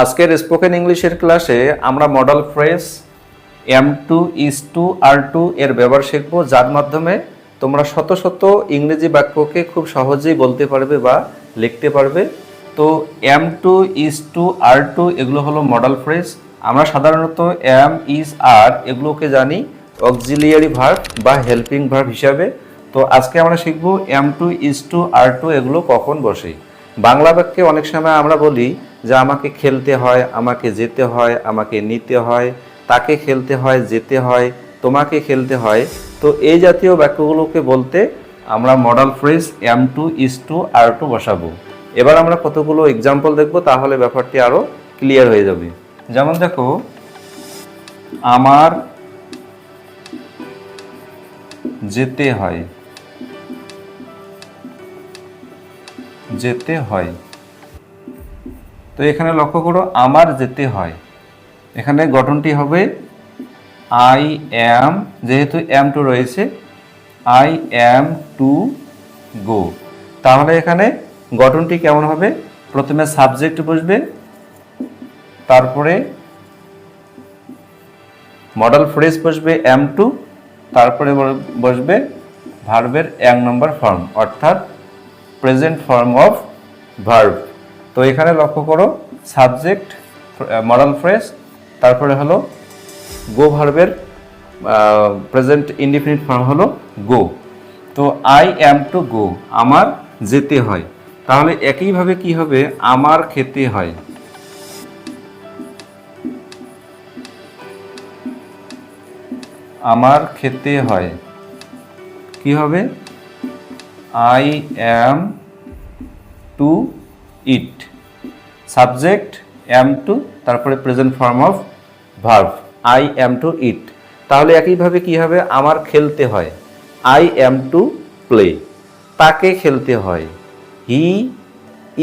আজকের স্পোকেন ইংলিশের ক্লাসে আমরা modal phrase am to is to are to এর ব্যবহার শিখব, যার মাধ্যমে তোমরা শত শত ইংরেজি বাক্যকে খুব সহজেই বলতে পারবে বা লিখতে পারবে। তো am to is to are to এগুলো হলো মডেল ফ্রেজ আমরা সাধারণত এম ইজ আর এগুলোকে জানি অক্সিলিয়ারি ভার্ব বা হেল্পিং ভার্ব হিসাবে। তো আজকে আমরা শিখব am to is to are to এগুলো কখন বসে। বাংলা বাক্যে অনেক সময় আমরা বলি যে আমাকে খেলতে হয়, আমাকে যেতে হয়, আমাকে নিতে হয়, তাকে খেলতে হয়, যেতে হয়, তোমাকে খেলতে হয়। তো এই জাতীয় বাক্যগুলোকে বলতে আমরা modal phrase am to is to are to বসাবো। এবার আমরা কতগুলো এক্সাম্পল দেখব, তাহলে ব্যাপারটি আরও ক্লিয়ার হয়ে যাবে। যেমন দেখো, আমার যেতে হয় যেতে হয়। তো এখানে লক্ষ্য করো, আমার যেতে হয়। এখানে গঠনটি হবে আই অ্যাম যেহেতু অ্যাম টু রয়েছে আই অ্যাম টু গো তাহলে এখানে গঠনটি কেমন হবে? প্রথমে সাবজেক্ট বসবে, তারপরে মডেল ফ্রেজ বসবে এম টু তারপরে বসবে ভার্বের এক নম্বর ফর্ম অর্থাৎ প্রেজেন্ট ফর্ম অফ ভার্ব তো এখানে লক্ষ্য করো সাবজেক্ট মডেল ফ্রেজ তারপরে হলো গো ভার্বের প্রেজেন্ট ইনডিফিনিট ফর্ম হলো গো তো আই অ্যাম টু গো আমার যেতে হয়। তাহলে একইভাবে কি হবে? আমার খেতে হয়। আমার খেতে হয়। কি হবে? I am to eat. Subject am to তারপরে present form of verb I am to eat তাহলে একইভাবে কি হবে? আমার খেলতে হয়। আই অ্যাম টু প্লে তাকে খেলতে হয়। হি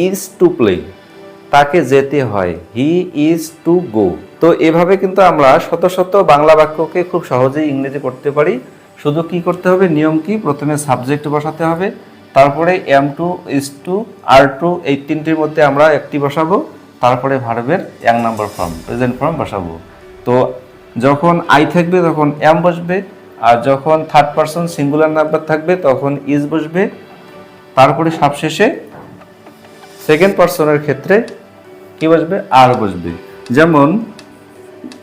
ইজ টু প্লে তাকে যেতে হয়। হি ইজ টু গো তো এভাবে কিন্তু আমরা শত শত বাংলা বাক্যকে খুব সহজেই ইংরেজি করতে পারি। শুধু কি করতে হবে? নিয়ম কি? প্রথমে সাবজেক্ট বসাতে হবে। তারপরে am to is to are to এই তিনটির মধ্যে আমরা একটি বসাবো, তারপরে ভার্বের এক নম্বর ফর্ম প্রেজেন্ট ফর্ম বসাবো। তো যখন আই থাকবে তখন এম বসবে, আর যখন থার্ড পার্সন সিঙ্গুলার নাম্বার থাকবে তখন ইজ বসবে। তারপরে সবশেষে সেকেন্ড পার্সনের ক্ষেত্রে কি বসবে? আর বসবে। যেমন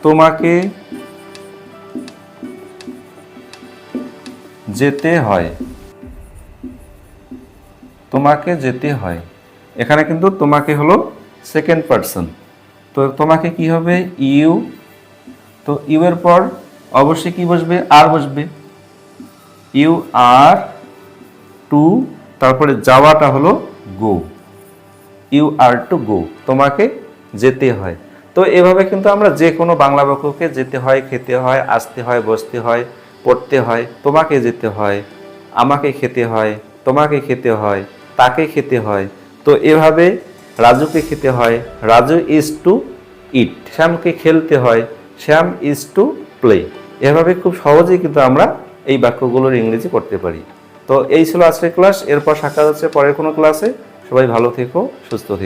তোমাকে যেতে হয়। তোমাকে যেতে হয়। এখানে কিন্তু তোমাকে হলো সেকেন্ড পার্সন তো তোমাকে কি হবে? ইউ। তো ইউ এর পর অবশ্যই কি বসবে? আর বসবে। You are to. তারপরে যাওয়াটা হলো গো। You are to go. তোমাকে যেতে হয়। তো এভাবে কিন্তু আমরা যে কোনো বাংলা বাক্যকে যেতে হয়, খেতে হয়, আসতে হয়, বসতে হয়, পড়তে হয়, তোমাকে যেতে হয়, আমাকে খেতে হয়, তোমাকে খেতে হয়। তাকে খেতে হয়। তো এভাবে রাজুকে খেতে হয়। রাজু ইজ টু ইট শ্যামকে খেলতে হয়। শ্যাম ইজ টু প্লে এভাবে খুব সহজেই কিন্তু আমরা এই বাক্যগুলোর ইংরেজি করতে পারি। তো এই ছিল আজকের ক্লাস এরপর সাক্ষাৎ হচ্ছে পরের কোনো ক্লাসে সবাই ভালো থেকো, সুস্থ থেকো।